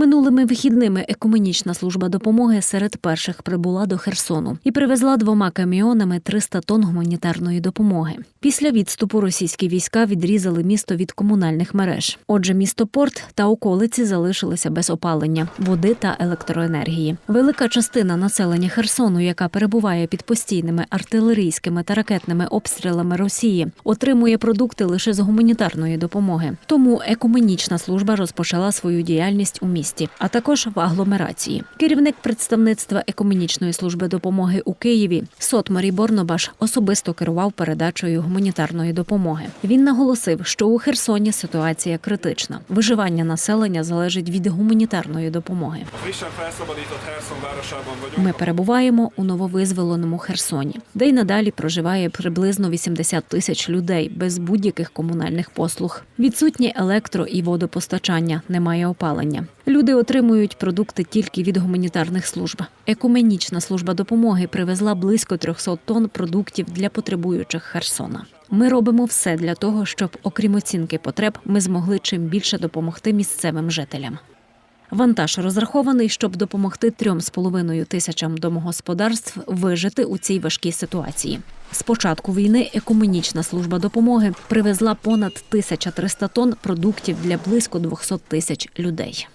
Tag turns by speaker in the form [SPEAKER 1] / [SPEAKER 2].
[SPEAKER 1] Минулими вихідними екуменічна служба допомоги серед перших прибула до Херсону і привезла двома каміонами 300 тонн гуманітарної допомоги. Після відступу російські війська відрізали місто від комунальних мереж. Отже, місто Порт та околиці залишилися без опалення, води та електроенергії. Велика частина населення Херсону, яка перебуває під постійними артилерійськими та ракетними обстрілами Росії, отримує продукти лише з гуманітарної допомоги. Тому екуменічна служба розпочала свою діяльність у місті, а також в агломерації. Керівник представництва екуменічної служби допомоги у Києві Сот Марій Борнобаш особисто керував передачею гуманітарної допомоги. Він наголосив, що у Херсоні ситуація критична. Виживання населення залежить від гуманітарної допомоги. Ми перебуваємо у нововизволеному Херсоні, де й надалі проживає приблизно 80 тисяч людей без будь-яких комунальних послуг. Відсутнє електро і водопостачання, немає опалення. Люди отримують продукти тільки від гуманітарних служб. Екуменічна служба допомоги привезла близько 300 тонн продуктів для потребуючих Херсона. Ми робимо все для того, щоб, окрім оцінки потреб, ми змогли чим більше допомогти місцевим жителям. Вантаж розрахований, щоб допомогти трьом з половиною тисячам домогосподарств вижити у цій важкій ситуації. З початку війни екуменічна служба допомоги привезла понад 1300 тонн продуктів для близько 200 тисяч людей.